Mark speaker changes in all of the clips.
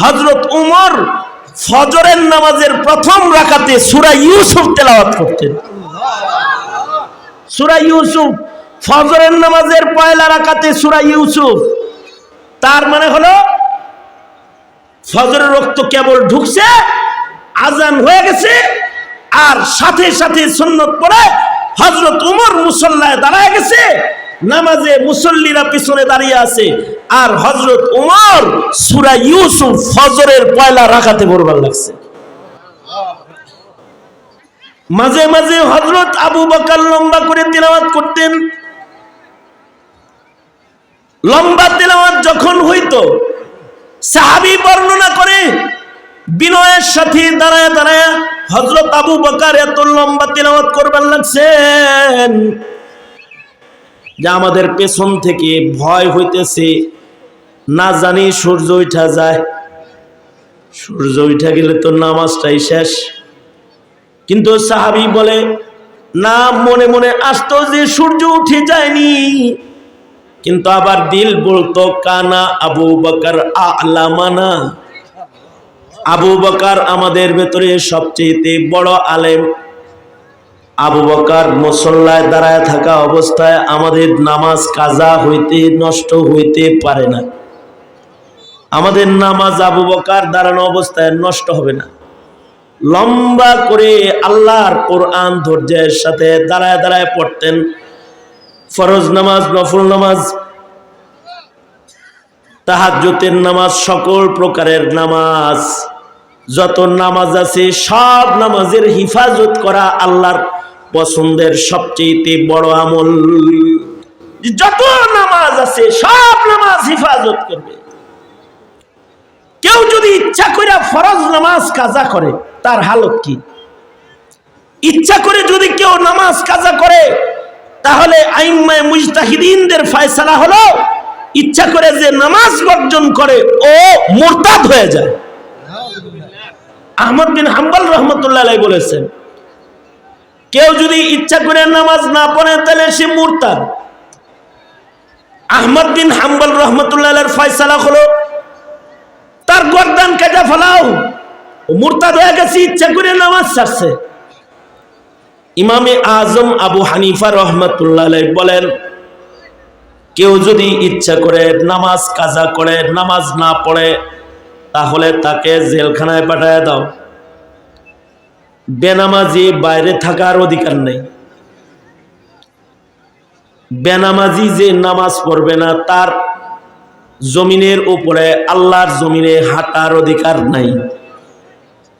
Speaker 1: হজরত উমর ফজরের নামাজের প্রথম রাকাতে সুরা ইউসুফ তেলাওয়াত করতেন। সুরা ইউসুফ, ফজরের নামাজের পয়লা রাকাতে সুরা ইউসুফ। তার মানে হলো, ফজরের রক্ত কেবল ঢুকছে, আজান হয়ে গেছে, আর সাথে সাথে সুন্নত পড়ে হজরত উমর মুসল্লায় দাঁড়ায় গেছে, নামাজে মুসল্লিরা পিছনে দাঁড়িয়ে আছে। আর হজরত উমর সুরা ইউসুফ ফজরের পয়লা রাখাতে পড়বার লাগছে। মাঝে মাঝে হজরত আবু বকার লম্বা করে তিলাওয়াত করতেন। লম্বা তেলাওয়াত যখন হইতো, সাহাবি বর্ণনা করে বিনয়ের সাথে দাঁড়ায় দাঁড়ায় হজরত আবু বকার এত লম্বা তেলাওয়াত করবার লাগছেন যে আমাদের পেছন থেকে ভয় হইতেছে। না জানি সূর্য উঠা যায়। সূর্য উঠা গেলে তো নামাজটাই শেষ। কিন্তু সাহাবি বলে, না, মনে মনে আসতো যে সূর্য উঠে যায়নি। কিন্তু আবার দিল বলতো, কানা আবু বকার আলামানা। আবু বকার আমাদের ভেতরে সবচেয়ে বড় আলেম। আবু বকার মুসল্লায় দাঁড়ায় থাকা অবস্থায় আমাদের নামাজ কাজা হইতে নষ্ট হইতে পারে না। আমাদের নামাজ আবু বকার দাঁড়ানো অবস্থায় নষ্ট হবে না। লম্বা করে আল্লাহর কোরআন ধৈর্যের সাথে দাঁড়ায় দাঁড়ায় পড়তেন। ফরজ নামাজ, নফল নামাজ তাহাজ্জুতের নামাজ, সকল প্রকারের নামাজ, যত নামাজ আছে, সব নামাজের হিফাজত করা আল্লাহর পছন্দের সবচেয়ে বড় আমল। যত নামাজ আছে, সব নামাজ হিফাজত করবে। কেউ যদি ইচ্ছা করে ফরজ নামাজ কাজা করে, তার হালত কি? ইচ্ছা করে যদি কেউ নামাজ কাজা করে, তাহলে আইম্মায় মুজতাহিদিনদের ফয়সালা হলো, ইচ্ছা করে যে নামাজ বর্জন করে, ও মোরতাদ হয়ে যায়। আহমদ বিন হাম্বল রহমতুল্লাহ বলেছেন, কেউ যদি ইচ্ছা করে নামাজ না পড়ে, তাহলে সে মুরতাদ। আহমদ বিন হাম্বল রহমতুল্লাহ ফয়সালা হলো তার গর্দান কাজা ফেলাও। মুরতাদ হয়ে গেছে, ইচ্ছা করে নামাজ ছাড়ছে। ইমামে আজম আবু হানিফা রহমতুল্লাহ বলেন, কেউ যদি ইচ্ছা করে নামাজ কাজা করে, নামাজ না পড়ে, তাহলে তাকে জেলখানায় পাঠায় দাও। বেনামাজি বাইরে থাকার অধিকার নেই। বেনামাজি যে নামাজ পড়বে না, তার জমিনের উপরে আল্লাহর জমিনে হাঁটার অধিকার নাই।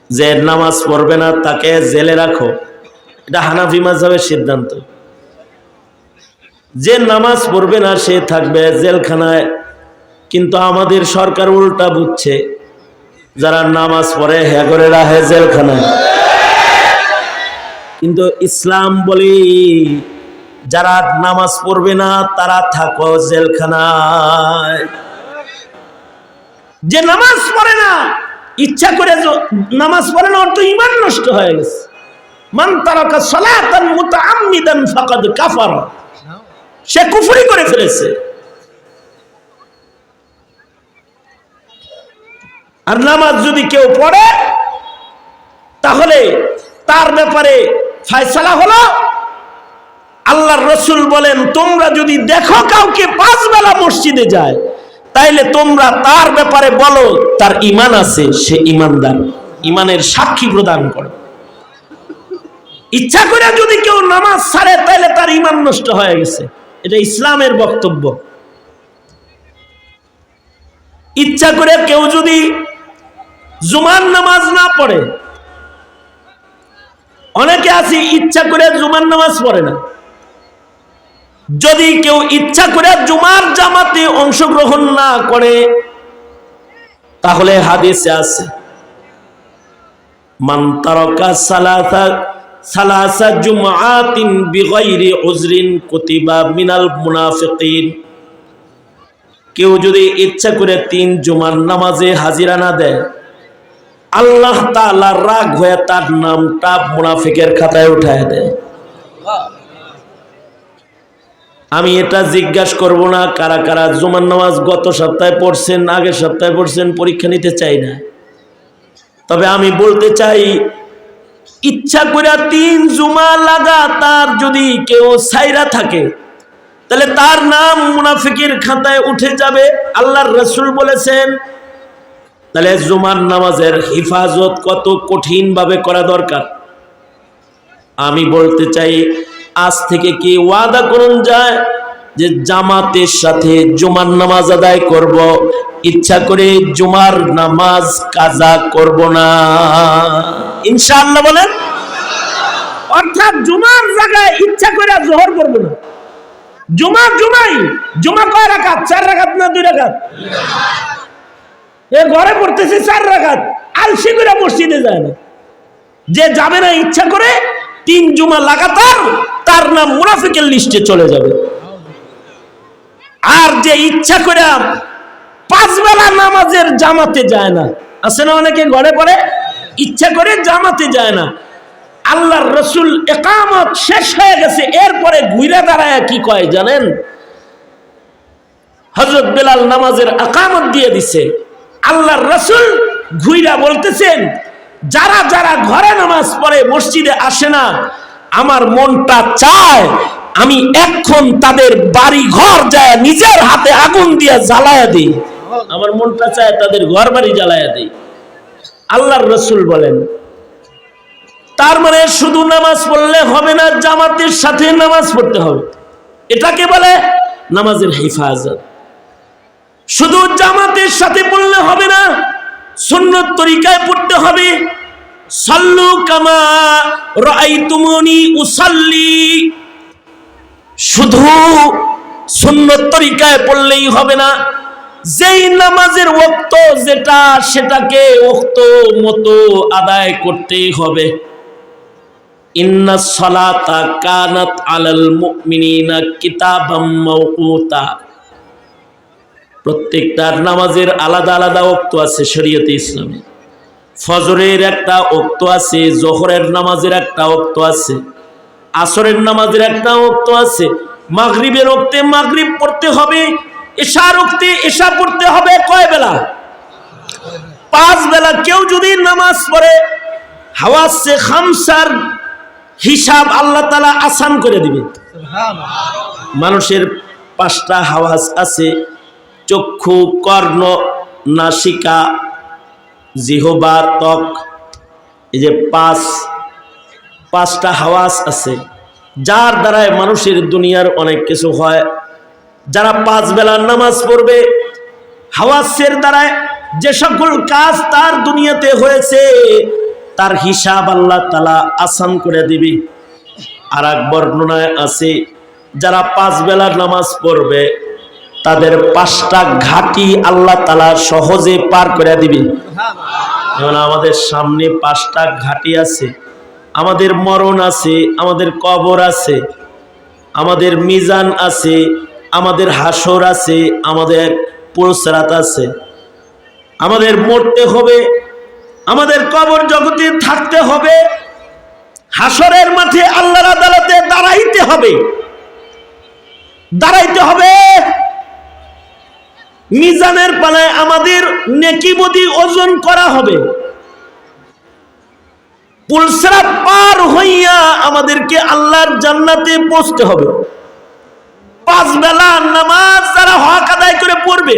Speaker 1: যে নামাজ পড়বে না, তাকে জেলে রাখো। এটা হানাফি মাঝহের সিদ্ধান্ত। যে নামাজ পড়বে না, সে থাকবে জেলখানায়। কিন্তু আমাদের সরকার উল্টা বুঝছে, যারা নামাজ পড়ে হ্যাঁ করে রাখে জেলখানায়। কিন্তু ইসলাম বলি, যারা নামাজ পড়বে না, তারা থাকো জেলখানায়। যে নামাজ পড়ে না, ইচ্ছা করে নামাজ পড়ে না তো ইমান নষ্ট হয়ে গেছে। সে কুফরি করে ফেলেছে। আর নামাজ যদি কেউ পড়ে, তাহলে তার ব্যাপারে ফায়সালা হলো, আল্লাহর রসুল বলেন, তোমরা যদি দেখো কাউকে পাঁচ বেলা মসজিদে যায় তাইলে তোমরা তার ব্যাপারে বলো, তার ইমান আছে, সে ইমানদার ইমানের সাক্ষী প্রদান করো। ইচ্ছা করে যদি কেউ নামাজ ছাড়ে তাহলে তার ইমান নষ্ট হয়ে গেছে। এটা ইসলামের বক্তব্য। ইচ্ছা করে কেউ যদি জুমার নামাজ না পড়ে, অনেকে আছে ইচ্ছা করে জুমার নামাজ পড়ে না। যদি কেউ ইচ্ছা করে জুমার জামাতে অংশগ্রহণ না করে, তাহলে হাদিসে আছে, মান তারাকা সালাসা সালাসা জুমআতিন বিগাইরি উজরিন কুতিবা মিনাল মুনাফিকিন। কেউ যদি ইচ্ছা করে তিন জুমার নামাজে হাজিরা না দেয়, আল্লাহ তাআলা রাগ হয়ে তার নামটা মুনাফিকের খাতায় উঠায় দেয়। আমি এটা জিজ্ঞাসা করব না, কারা কারা জুমার নামাজ গত সপ্তাহে পড়ছেন, আগের সপ্তাহে পড়ছেন, পরীক্ষা নিতে চাই না। তবে আমি বলতে চাই, ইচ্ছা করে তিন জুমা লাগাতার যদি কেউ সাইরা থাকে, তাহলে তার নাম মুনাফিকের খাতায় উঠে যাবে, আল্লাহর রসুল বলেছেন, তাহলে জুমার নামাজের হিফাজত কত কঠিন ভাবে করা দরকার? আমি বলতে চাই আজ থেকে কি ওয়াদা করুন যায় যে জামাতের সাথে জুমার নামাজ আদায় করব। ইচ্ছা করে জুমার নামাজ কাজা করব না। ইনশাআল্লাহ বলেন?
Speaker 2: অর্থাৎ জুমার জায়গায় ইচ্ছা করে জোহর করব না। জুমা জুমাই, জুমা কয় রাখাত চার রাখাত না দুই রাখাত এ ঘরে পড়তেছে চার রাখাত আলসি করে মসজিদে যায় না। যে যাবে না ইচ্ছা করে তিন জুমা লাগাতার তার নাম মুনাফিকের লিস্টে চলে যাবে। আর যে ইচ্ছা করে পাঁচ বেলা নামাজের জামাতে যায় না। আছে না অনেকে ঘরে পড়ে? ইচ্ছা করে জামাতে যায় না। আল্লাহর রসুল একামত শেষ হয়ে গেছে, এরপরে ঘুরে দাঁড়ায় কি কয় জানেন? হজরত বেলাল নামাজের একামত দিয়ে দিছে। আল্লাহর রসুল ঘুইরা বলতেছেন যারা যারা ঘরে নামাজ পড়ে, মসজিদে আসে না, আমার মনটা চায় আমি এখন তাদের বাড়ি ঘর যায় নিজের হাতে আগুন দিয়ে জ্বালায়া দিই। আমার মনটা চায় তাদের ঘর বাড়ি জ্বালায়া দিই। আল্লাহর রসুল বলেন, তার মানে শুধু নামাজ পড়লে হবে না, জামাতের সাথে নামাজ পড়তে হবে। এটাকে বলে নামাজের হেফাজত। শুধু জামাতের সাথে পড়লে হবে সুন্নত তরিকায় পড়তে হবে। সাল্লু কামা রাআইতুমুনি উসাল্লি। শুধু সুন্নত তরিকায় পড়লেই হবে না, যেই নামাজের ওক্ত যেটা সেটাকে ওক্ত মতো আদায় করতেই হবে। ইন্না সলাতা কানাত আলাল মুমিনিনা কিতাবাম মাওকুতা। প্রত্যেকটার নামাজের আলাদা আলাদা ওক্ত আছে শরীয়তে ইসলামে। ফজরের একটা অক্ত আছে জহরের নামাজের একটা অক্ত আছে আসরের নামাজের একটা অক্ত আছে মাগরিবের ওক্তে মাগরিব পড়তে হবে এশার ওক্তে এশা পড়তে হবে কয় বেলা? পাঁচ বেলা। কেউ যদি নামাজ পড়ে হাওয়াসে খামসার হিসাব আল্লাহ তালা আসান করে দিবে। মানুষের পাঁচটা হাওয়াজ আছে চক্ষু কর্ণ নাসিকা, জিহবা, ত্বক, এই যে পাঁচ, পাঁচটা হাওয়াস আছে। যার দ্বারায় মানুষের দুনিয়ার অনেক কিছু হয়। যারা পাঁচ বেলার নামাজ পড়বে, হাওয়াসের দ্বারায় যে সকল কাজ তার দুনিয়াতে হয়েছে, তার হিসাব আল্লাহ তালা আসান করে দিবি। আর এক বর্ণনায় আছে, যারা পাঁচ বেলার নামাজ পড়বে তাদের পাঁচটা ঘাটি আল্লাহ তালা সহজে পার করে দিবি। যেমন আমাদের সামনে পাঁচটা ঘাটি আছে, আমাদের মরণ আছে, আমাদের কবর আছে, আমাদের মিজান আছে, আমাদের হাসর আছে, আমাদের পুরসরাত আছে। আমাদের মরতে হবে, আমাদের কবর জগতে থাকতে হবে, হাসরের মাঠে আল্লাহর আদালতে দাঁড়াইতে হবে। দাঁড়াইতে হবে। মিজানের পালায় আমাদের নেকিবদি ওজন করা হবে। পুলসরা পার হইয়া আমাদেরকে আল্লাহর জান্নাতে পৌঁছতে হবে। পাঁচ বেলা নামাজ তারা হক আদায় করে পড়বে।